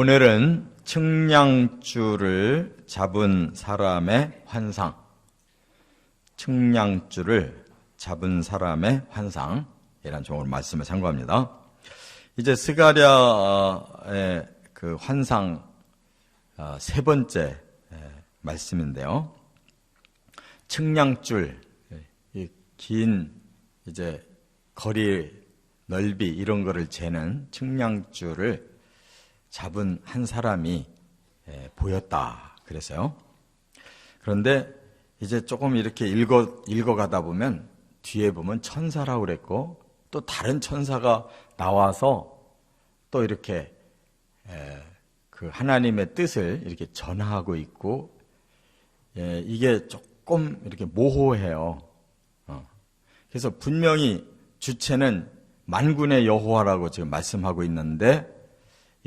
오늘은 측량줄을 잡은 사람의 환상. 측량줄을 잡은 사람의 환상이라는 종으로 말씀을 참고합니다. 이제 스가랴의 그 환상 어, 세 번째 말씀인데요. 측량줄, 긴 이제 거리 넓이 이런 거를 재는 측량줄을 잡은 한 사람이 보였다. 그래서요. 그런데 이제 조금 이렇게 읽어, 읽어가다 보면 뒤에 보면 천사라고 그랬고 또 다른 천사가 나와서 또 이렇게 그 하나님의 뜻을 이렇게 전하고 있고 이게 조금 이렇게 모호해요. 어. 그래서 분명히 주체는 만군의 여호와라고 지금 말씀하고 있는데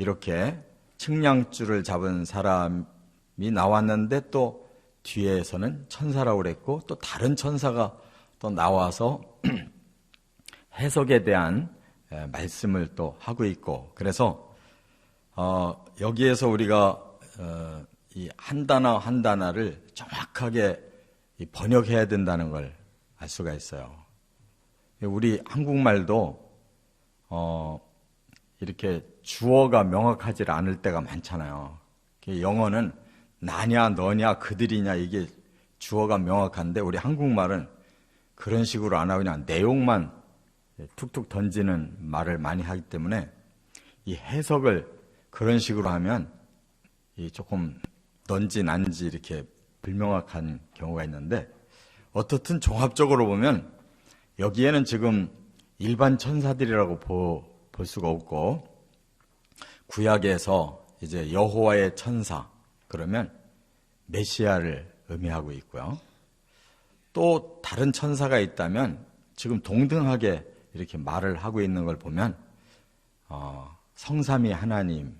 이렇게 측량줄을 잡은 사람이 나왔는데 또 뒤에서는 천사라고 그랬고 또 다른 천사가 또 나와서 해석에 대한 말씀을 또 하고 있고 그래서 어 여기에서 우리가 어 이한 단어 한 단어를 정확하게 번역해야 된다는 걸 알 수가 있어요. 우리 한국말도 어 이렇게 주어가 명확하지 않을 때가 많잖아요. 영어는 나냐, 너냐, 그들이냐 이게 주어가 명확한데 우리 한국말은 그런 식으로 안 하고 그냥 내용만 툭툭 던지는 말을 많이 하기 때문에 이 해석을 그런 식으로 하면 조금 넌지 난지 이렇게 불명확한 경우가 있는데 어떻든 종합적으로 보면 여기에는 지금 일반 천사들이라고 보, 볼 수가 없고 구약에서 이제 여호와의 천사 그러면 메시아를 의미하고 있고요. 또 다른 천사가 있다면 지금 동등하게 이렇게 말을 하고 있는 걸 보면 어, 성삼위 하나님의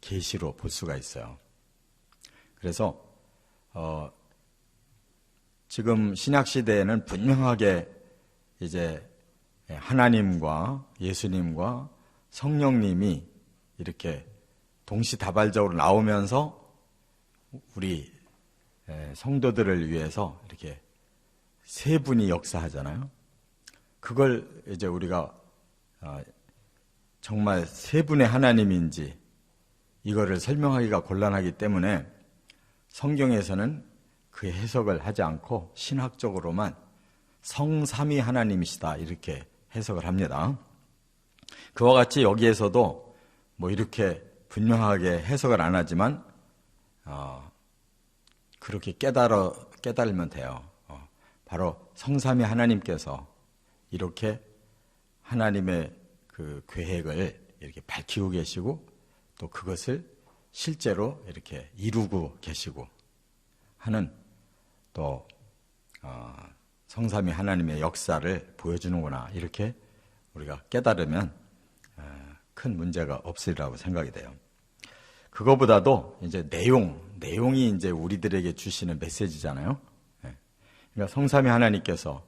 계시로 볼 수가 있어요. 그래서 어, 지금 신약 시대에는 분명하게 이제 하나님과 예수님과 성령님이 이렇게 동시다발적으로 나오면서 우리 성도들을 위해서 이렇게 세 분이 역사하잖아요. 그걸 이제 우리가 어, 정말 세 분의 하나님인지 이거를 설명하기가 곤란하기 때문에 성경에서는 그 해석을 하지 않고 신학적으로만 성삼위 하나님이시다 이렇게 해석을 합니다. 그와 같이 여기에서도 뭐 이렇게 분명하게 해석을 안 하지만 어, 그렇게 깨달아 깨달으면 돼요. 어, 바로 성삼위 하나님께서 이렇게 하나님의 그 계획을 이렇게 밝히고 계시고 또 그것을 실제로 이렇게 이루고 계시고 하는 또 어, 성삼위 하나님의 역사를 보여주는구나 이렇게 우리가 깨달으면 어, 큰 문제가 없으리라고 생각이 돼요. 그거보다도 이제 내용, 내용이 이제 우리들에게 주시는 메시지잖아요. 예. 그러니까 성삼위 하나님께서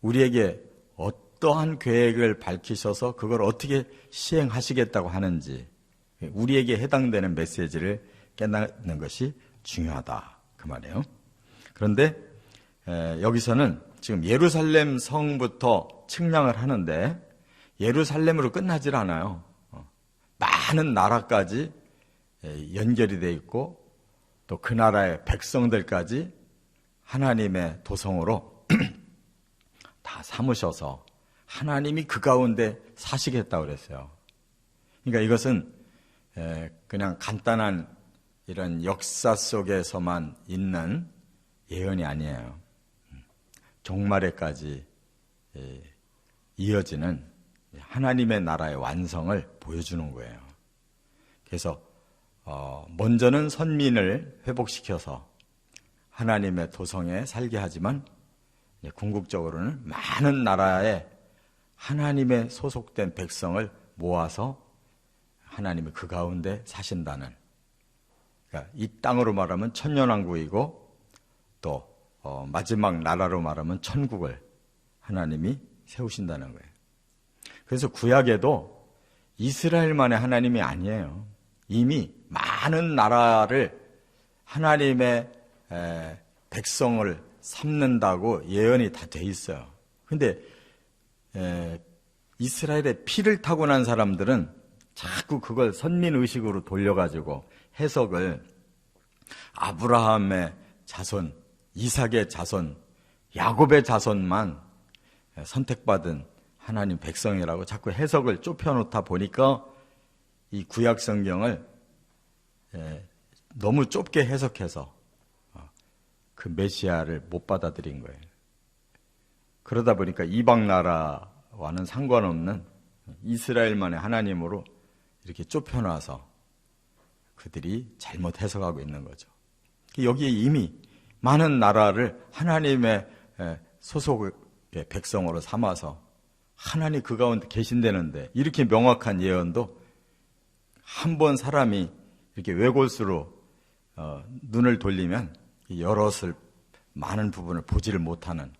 우리에게 어떠한 계획을 밝히셔서 그걸 어떻게 시행하시겠다고 하는지 우리에게 해당되는 메시지를 깨닫는 것이 중요하다 그 말이에요. 그런데 여기서는 지금 예루살렘 성부터 측량을 하는데 예루살렘으로 끝나질 않아요. 어. 많은 나라까지 연결이 돼 있고 또 그 나라의 백성들까지 하나님의 도성으로 다 삼으셔서 하나님이 그 가운데 사시겠다고 그랬어요. 그러니까 이것은 그냥 간단한 이런 역사 속에서만 있는 예언이 아니에요. 종말에까지 이어지는 하나님의 나라의 완성을 보여주는 거예요. 그래서 어, 먼저는 선민을 회복시켜서 하나님의 도성에 살게 하지만 궁극적으로는 많은 나라의 하나님의 소속된 백성을 모아서 하나님이 그 가운데 사신다는 그러니까 이 땅으로 말하면 천년왕국이고 또 어, 마지막 나라로 말하면 천국을 하나님이 세우신다는 거예요. 그래서 구약에도 이스라엘만의 하나님이 아니에요. 이미 많은 나라를 하나님의 에, 백성을 삼는다고 예언이 다 돼 있어요. 근데 에, 이스라엘의 피를 타고 난 사람들은 자꾸 그걸 선민 의식으로 돌려가지고 해석을 아브라함의 자손, 이삭의 자손, 야곱의 자손만 선택받은 하나님 백성이라고 자꾸 해석을 좁혀놓다 보니까 이 구약 성경을 예, 너무 좁게 해석해서 어, 그 메시아를 못 받아들인 거예요. 그러다 보니까 이방 나라와는 상관없는 이스라엘만의 하나님으로 이렇게 좁혀놔서 그들이 잘못 해석하고 있는 거죠. 여기에 이미 많은 나라를 하나님의 예, 소속의 백성으로 삼아서 하나님 그 가운데 계신다는데 이렇게 명확한 예언도 한 번 사람이 이렇게 외골수로 어, 눈을 돌리면 여럿을 많은 부분을 보지를 못하는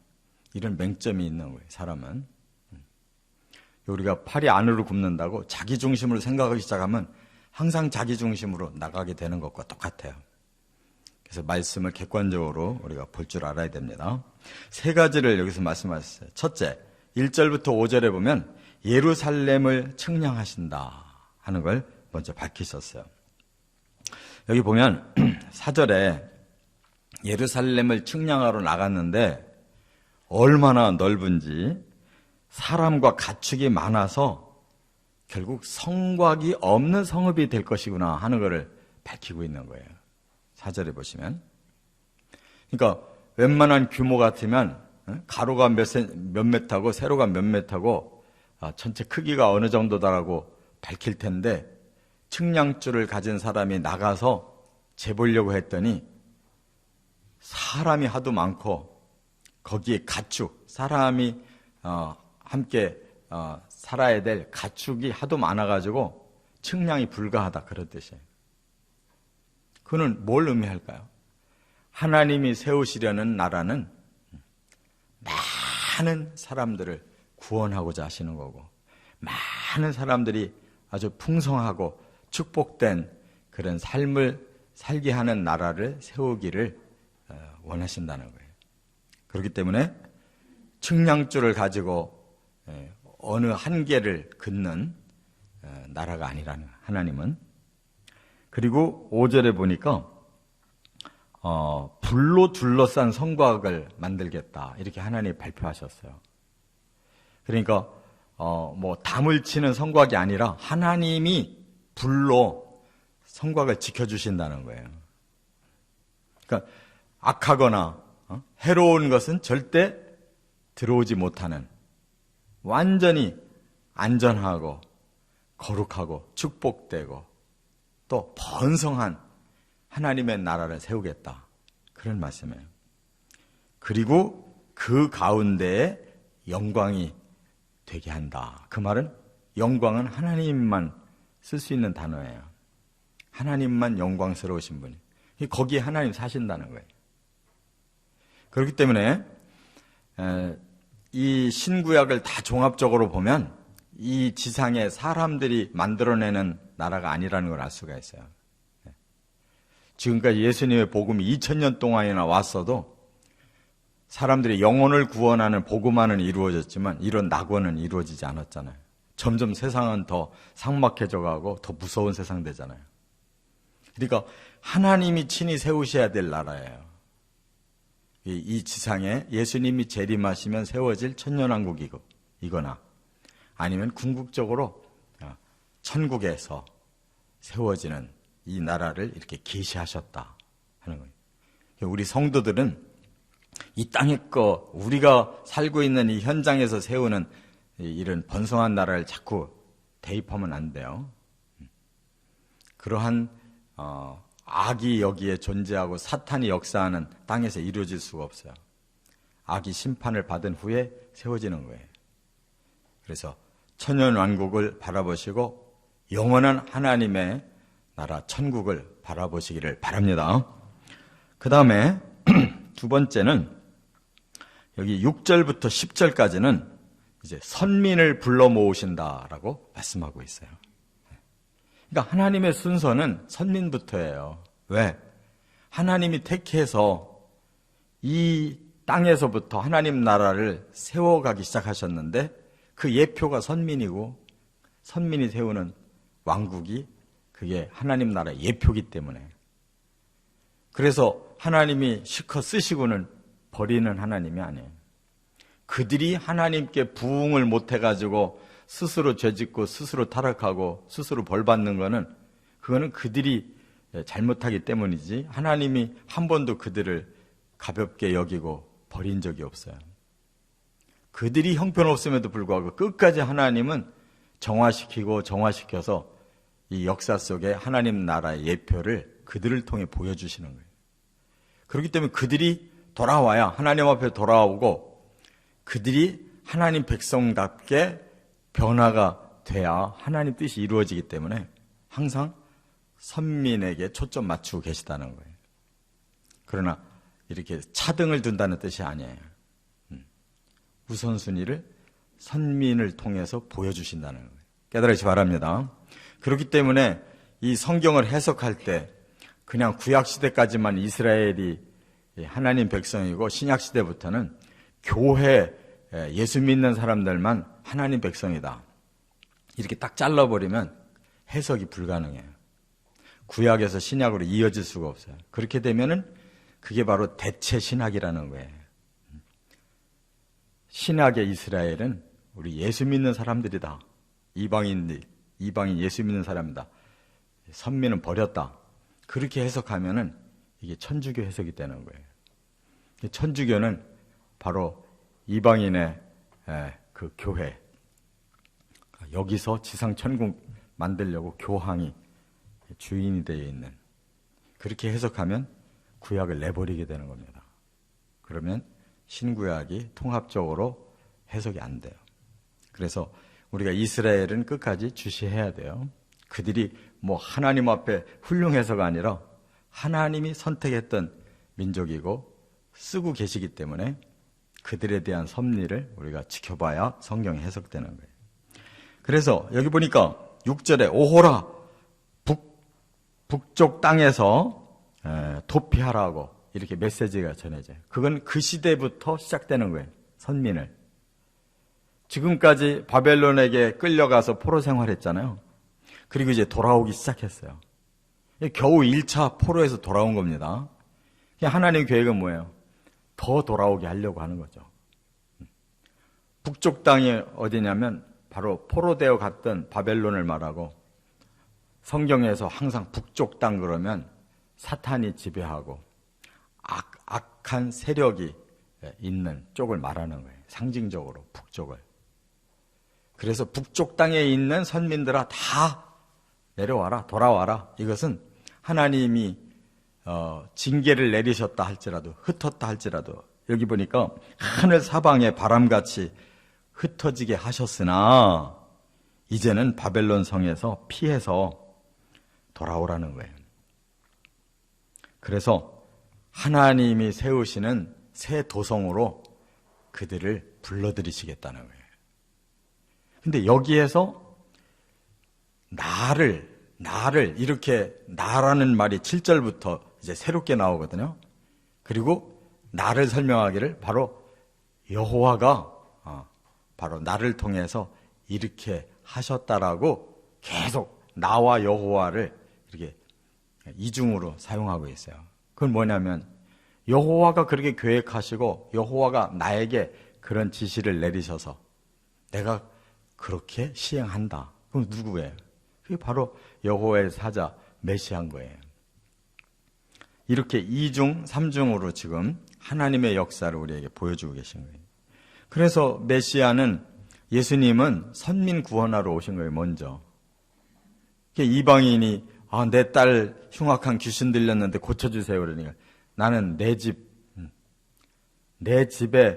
이런 맹점이 있는 거예요. 사람은 음. 우리가 팔이 안으로 굽는다고 자기 중심으로 생각하기 시작하면 항상 자기 중심으로 나가게 되는 것과 똑같아요. 그래서 말씀을 객관적으로 우리가 볼 줄 알아야 됩니다. 세 가지를 여기서 말씀하셨어요. 첫째, 1절부터 5절에 보면 예루살렘을 측량하신다 하는 걸 먼저 밝히셨어요. 여기 보면 4절에 예루살렘을 측량하러 나갔는데 얼마나 넓은지 사람과 가축이 많아서 결국 성곽이 없는 성읍이 될 것이구나 하는 것을 밝히고 있는 거예요. 4절에 보시면. 그러니까 웬만한 규모 같으면 가로가 몇, 몇 메타고 세로가 몇 메타고 아, 전체 크기가 어느 정도다라고 밝힐 텐데 측량줄을 가진 사람이 나가서 재보려고 했더니 사람이 하도 많고 거기에 가축 사람이 어, 함께 어, 살아야 될 가축이 하도 많아가지고 측량이 불가하다 그런 뜻이에요. 그는 뭘 의미할까요? 하나님이 세우시려는 나라는 많은 사람들을 구원하고자 하시는 거고, 많은 사람들이 아주 풍성하고 축복된 그런 삶을 살게 하는 나라를 세우기를 어, 원하신다는 거예요. 그렇기 때문에 측량줄을 가지고 예, 어느 한계를 긋는 어, 나라가 아니라는 하나님은 그리고 5절에 보니까 어, 불로 둘러싼 성곽을 만들겠다 이렇게 하나님이 발표하셨어요. 그러니까 어, 뭐 담을 치는 성곽이 아니라 하나님이 불로 성곽을 지켜주신다는 거예요. 그러니까 악하거나 어? 해로운 것은 절대 들어오지 못하는 완전히 안전하고 거룩하고 축복되고 또 번성한 하나님의 나라를 세우겠다. 그런 말씀이에요. 그리고 그 가운데에 영광이 되게 한다. 그 말은 영광은 하나님만 쓸 수 있는 단어예요. 하나님만 영광스러우신 분이. 거기에 하나님 사신다는 거예요. 그렇기 때문에 이 신구약을 다 종합적으로 보면 이 지상에 사람들이 만들어내는 나라가 아니라는 걸 알 수가 있어요. 지금까지 예수님의 복음이 2000년 동안이나 왔어도 사람들이 영혼을 구원하는 복음만은 이루어졌지만 이런 낙원은 이루어지지 않았잖아요. 점점 세상은 더 상막해져 가고 더 무서운 세상 되잖아요. 그러니까 하나님이 친히 세우셔야 될 나라예요. 이 지상에 예수님이 재림하시면 세워질 천년왕국이고 이거나 아니면 궁극적으로 어, 천국에서 세워지는 이 나라를 이렇게 계시하셨다 하는 거예요. 우리 성도들은 이 땅의 거 우리가 살고 있는 이 현장에서 세우는 이런 번성한 나라를 자꾸 대입하면 안 돼요. 그러한 어, 악이 여기에 존재하고 사탄이 역사하는 땅에서 이루어질 수가 없어요. 악이 심판을 받은 후에 세워지는 거예요. 그래서 천연 왕국을 바라보시고 영원한 하나님의 나라 천국을 바라보시기를 바랍니다. 그 다음에 두 번째는 여기 6절부터 10절까지는 이제 선민을 불러 모으신다라고 말씀하고 있어요. 그러니까 하나님의 순서는 선민부터예요. 왜? 하나님이 택해서 이 땅에서부터 하나님 나라를 세워가기 시작하셨는데 그 예표가 선민이고 선민이 세우는 왕국이 그게 하나님 나라의 예표기 때문에 그래서 하나님이 실컷 쓰시고는 버리는 하나님이 아니에요. 그들이 하나님께 부응을 못 해가지고 스스로 죄짓고 스스로 타락하고 스스로 벌 받는 거는 그거는 그들이 잘못하기 때문이지 하나님이 한 번도 그들을 가볍게 여기고 버린 적이 없어요. 그들이 형편없음에도 불구하고 끝까지 하나님은 정화시키고 정화시켜서 이 역사 속에 하나님 나라의 예표를 그들을 통해 보여주시는 거예요. 그렇기 때문에 그들이 돌아와야 하나님 앞에 돌아오고 그들이 하나님 백성답게 변화가 돼야 하나님 뜻이 이루어지기 때문에 항상 선민에게 초점 맞추고 계시다는 거예요. 그러나 이렇게 차등을 둔다는 뜻이 아니에요. 음. 우선순위를 선민을 통해서 보여주신다는 거예요. 깨달으시 바랍니다. 그렇기 때문에 이 성경을 해석할 때 그냥 구약 시대까지만 이스라엘이 하나님 백성이고 신약 시대부터는 교회 예수 믿는 사람들만 하나님 백성이다. 이렇게 딱 잘라버리면 해석이 불가능해요. 구약에서 신약으로 이어질 수가 없어요. 그렇게 되면은 그게 바로 대체 신학이라는 거예요. 신학의 이스라엘은 우리 예수 믿는 사람들이다. 이방인들, 이방인 예수 믿는 사람이다. 선민은 버렸다. 그렇게 해석하면은 이게 천주교 해석이 되는 거예요. 천주교는 바로 이방인의 그 교회. 여기서 지상 천국 만들려고 교황이 주인이 되어 있는. 그렇게 해석하면 구약을 내버리게 되는 겁니다. 그러면 신구약이 통합적으로 해석이 안 돼요. 그래서 우리가 이스라엘은 끝까지 주시해야 돼요. 그들이 뭐 하나님 앞에 훌륭해서가 아니라 하나님이 선택했던 민족이고 쓰고 계시기 때문에 그들에 대한 섭리를 우리가 지켜봐야 성경이 해석되는 거예요. 그래서 여기 보니까 6절에 오호라 북, 북쪽 땅에서 도피하라고 이렇게 메시지가 전해져요. 그건 그 시대부터 시작되는 거예요. 선민을. 지금까지 바벨론에게 끌려가서 포로 생활했잖아요. 그리고 이제 돌아오기 시작했어요. 겨우 1차 포로에서 돌아온 겁니다. 하나님 계획은 뭐예요? 더 돌아오게 하려고 하는 거죠. 북쪽 땅이 어디냐면 바로 포로되어 갔던 바벨론을 말하고 성경에서 항상 북쪽 땅 그러면 사탄이 지배하고 악, 악한 세력이 있는 쪽을 말하는 거예요. 상징적으로 북쪽을. 그래서 북쪽 땅에 있는 선민들아 다 내려와라, 돌아와라. 이것은 하나님이 어, 징계를 내리셨다 할지라도 흩었다 할지라도 여기 보니까 하늘 사방에 바람같이 흩어지게 하셨으나 이제는 바벨론 성에서 피해서 돌아오라는 거예요. 그래서 하나님이 세우시는 새 도성으로 그들을 불러들이시겠다는 거예요. 근데 여기에서 나를, 나를, 이렇게 나라는 말이 7절부터 이제 새롭게 나오거든요. 그리고 나를 설명하기를 바로 여호와가 어, 바로 나를 통해서 이렇게 하셨다라고 계속 나와 여호와를 이렇게 이중으로 사용하고 있어요. 그건 뭐냐면 여호와가 그렇게 계획하시고 여호와가 나에게 그런 지시를 내리셔서 내가 그렇게 시행한다. 그럼 누구예요? 그게 바로 여호와의 사자 메시아인 거예요. 이렇게 이중, 삼중으로 지금 하나님의 역사를 우리에게 보여주고 계신 거예요. 그래서 메시아는 예수님은 선민 구원하러 오신 거예요, 먼저. 이방인이 아, 내 딸 흉악한 귀신 들렸는데 고쳐주세요. 그러니까 나는 내 집, 음, 내 집에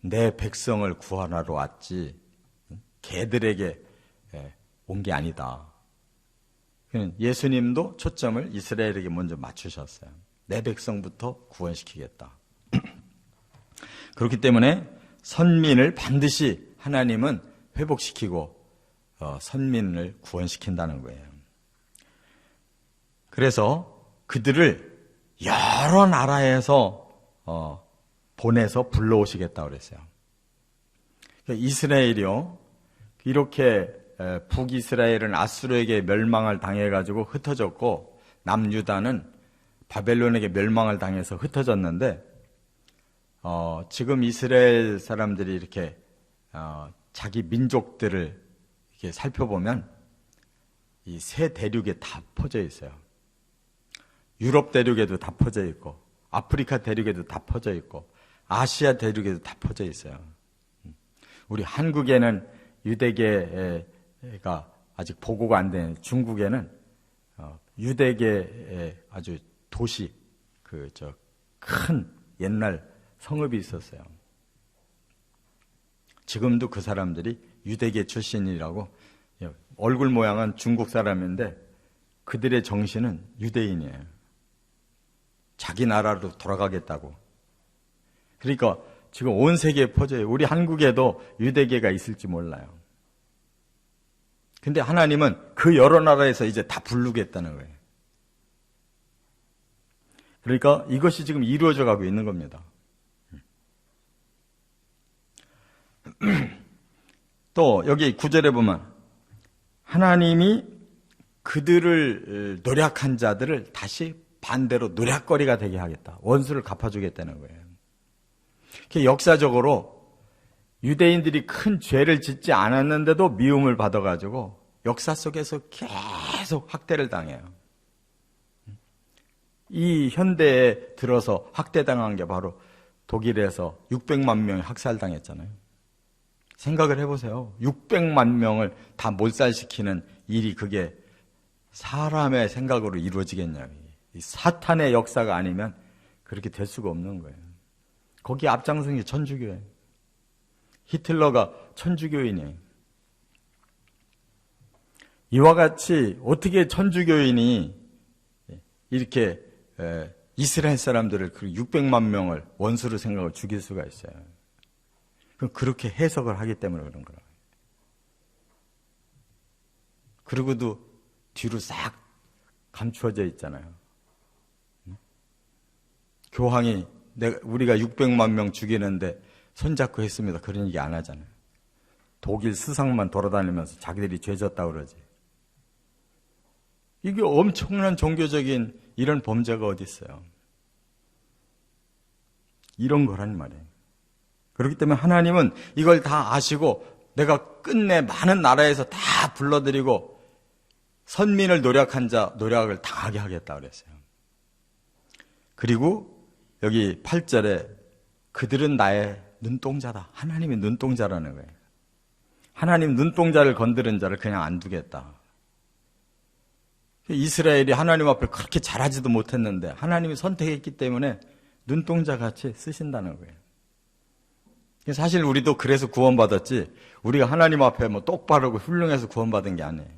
내 백성을 구하러 왔지. 음, 개들에게 예, 온게 아니다. 예수님도 초점을 이스라엘에게 먼저 맞추셨어요. 내 백성부터 구원시키겠다. 그렇기 때문에 선민을 반드시 하나님은 회복시키고 어, 선민을 구원시킨다는 거예요. 그래서 그들을 여러 나라에서 어, 보내서 불러오시겠다 그랬어요. 그러니까 이스라엘이요 이렇게 북이스라엘은 아수르에게 멸망을 당해가지고 흩어졌고 남유다는 바벨론에게 멸망을 당해서 흩어졌는데 어, 지금 이스라엘 사람들이 이렇게 어, 자기 민족들을 이렇게 살펴보면 이 세 대륙에 다 퍼져 있어요. 유럽 대륙에도 다 퍼져 있고 아프리카 대륙에도 다 퍼져 있고 아시아 대륙에도 다 퍼져 있어요. 우리 한국에는 유대계가 아직 보고가 안된 중국에는 어, 유대계의 아주 도시 그 저 큰 옛날 성읍이 있었어요. 지금도 그 사람들이 유대계 출신이라고 예, 얼굴 모양은 중국 사람인데 그들의 정신은 유대인이에요. 자기 나라로 돌아가겠다고. 그러니까 지금 온 세계에 퍼져요. 우리 한국에도 유대계가 있을지 몰라요. 근데 하나님은 그 여러 나라에서 이제 다 부르겠다는 거예요. 그러니까 이것이 지금 이루어져 가고 있는 겁니다. 또 여기 구절에 보면 하나님이 그들을 노력한 자들을 다시 반대로 노략거리가 되게 하겠다. 원수를 갚아주겠다는 거예요. 역사적으로 유대인들이 큰 죄를 짓지 않았는데도 미움을 받아가지고 역사 속에서 계속 학대를 당해요. 이 현대에 들어서 학대당한 게 바로 독일에서 600만 명이 학살당했잖아요. 생각을 해보세요. 600만 명을 다 몰살시키는 일이 그게 사람의 생각으로 이루어지겠냐고. 사탄의 역사가 아니면 그렇게 될 수가 없는 거예요. 거기 앞장선 게 천주교예요. 히틀러가 천주교인이에요. 이와 같이 어떻게 천주교인이 이렇게 이스라엘 사람들을 600만 그 명을 원수로 생각하고 죽일 수가 있어요. 그렇게 해석을 하기 때문에 그런 거예요. 그리고도 뒤로 싹 감추어져 있잖아요. 교황이 우리가 600만 명 죽이는데 손잡고 했습니다. 그런 얘기 안 하잖아요. 독일 수상만 돌아다니면서 자기들이 죄졌다 그러지. 이게 엄청난 종교적인 이런 범죄가 어디 있어요? 이런 거란 말이에요. 그렇기 때문에 하나님은 이걸 다 아시고 내가 끝내 많은 나라에서 다 불러들이고 선민을 노력한 자 노력을 당하게 하겠다 그랬어요. 그리고 여기 8절에 그들은 나의 눈동자다. 하나님의 눈동자라는 거예요. 하나님 눈동자를 건드린 자를 그냥 안 두겠다. 이스라엘이 하나님 앞에 그렇게 잘하지도 못했는데 하나님이 선택했기 때문에 눈동자 같이 쓰신다는 거예요. 사실 우리도 그래서 구원받았지 우리가 하나님 앞에 뭐 똑바르고 훌륭해서 구원받은 게 아니에요.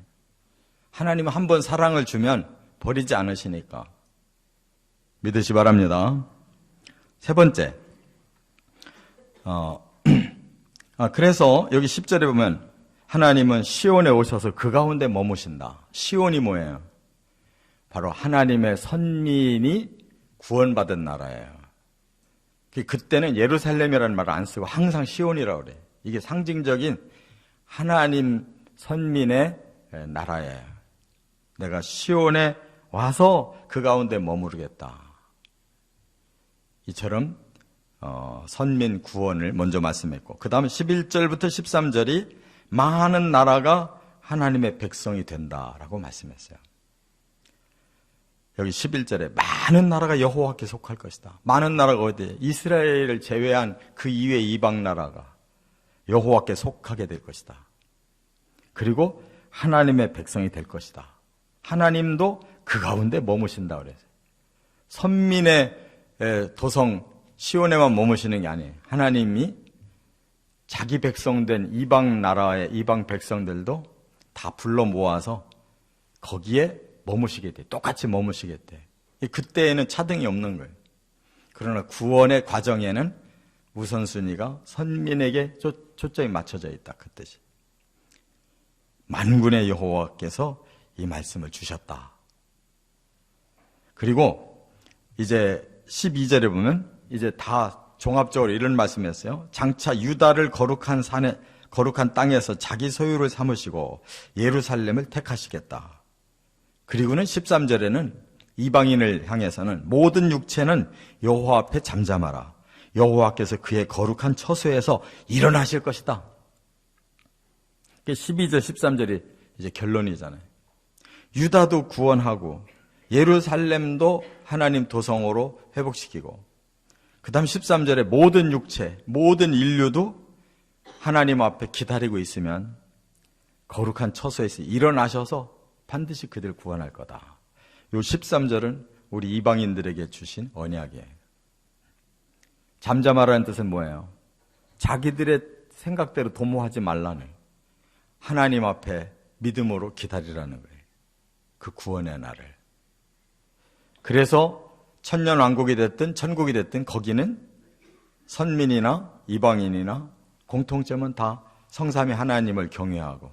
하나님은 한 번 사랑을 주면 버리지 않으시니까 믿으시 바랍니다. 세 번째, 어, 아, 그래서 여기 10절에 보면 하나님은 시온에 오셔서 그 가운데 머무신다. 시온이 뭐예요? 바로 하나님의 선민이 구원받은 나라예요. 그 그때는 예루살렘이라는 말을 안 쓰고 항상 시온이라고 그래. 이게 상징적인 하나님 선민의 나라예요. 내가 시온에 와서 그 가운데 머무르겠다. 이처럼 어, 선민 구원을 먼저 말씀했고 그 다음 11절부터 13절이 많은 나라가 하나님의 백성이 된다라고 말씀했어요. 여기 11절에 많은 나라가 여호와께 속할 것이다. 많은 나라가 어디? 이스라엘을 제외한 그 이외 이방 나라가 여호와께 속하게 될 것이다. 그리고 하나님의 백성이 될 것이다. 하나님도 그 가운데 머무신다 그래서 선민의 도성 시온에만 머무시는 게 아니에요. 하나님이 자기 백성된 이방 나라의 이방 백성들도 다 불러 모아서 거기에 머무시게 돼. 똑같이 머무시게 돼. 그때에는 차등이 없는 거예요. 그러나 구원의 과정에는 우선순위가 선민에게 초, 초점이 맞춰져 있다. 그 뜻이. 만군의 여호와께서 이 말씀을 주셨다. 그리고 이제 12절에 보면 이제 다 종합적으로 이런 말씀이었어요. 장차 유다를 거룩한 산에 거룩한 땅에서 자기 소유를 삼으시고 예루살렘을 택하시겠다. 그리고는 13절에는 이방인을 향해서는 모든 육체는 여호와 앞에 잠잠하라. 여호와께서 그의 거룩한 처소에서 일어나실 것이다. 12절, 13절이 이제 결론이잖아요. 유다도 구원하고 예루살렘도 하나님 도성으로 회복시키고 그 다음 13절에 모든 육체, 모든 인류도 하나님 앞에 기다리고 있으면 거룩한 처소에서 일어나셔서 반드시 그들 구원할 거다. 요 13절은 우리 이방인들에게 주신 언약이에요. 잠잠하라는 뜻은 뭐예요? 자기들의 생각대로 도모하지 말라는 하나님 앞에 믿음으로 기다리라는 거예요. 그 구원의 날을. 그래서 천년 왕국이 됐든 천국이 됐든 거기는 선민이나 이방인이나 공통점은 다 성삼위 하나님을 경외하고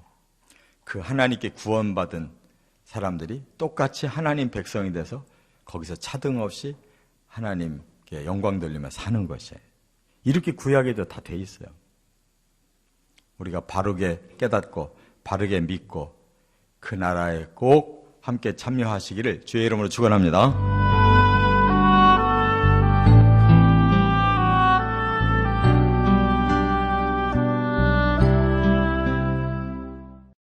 그 하나님께 구원받은 사람들이 똑같이 하나님 백성이 돼서 거기서 차등 없이 하나님께 영광 돌리며 사는 것이에요. 이렇게 구약에도 다 돼 있어요. 우리가 바르게 깨닫고 바르게 믿고 그 나라에 꼭 함께 참여하시기를 주의 이름으로 축원합니다.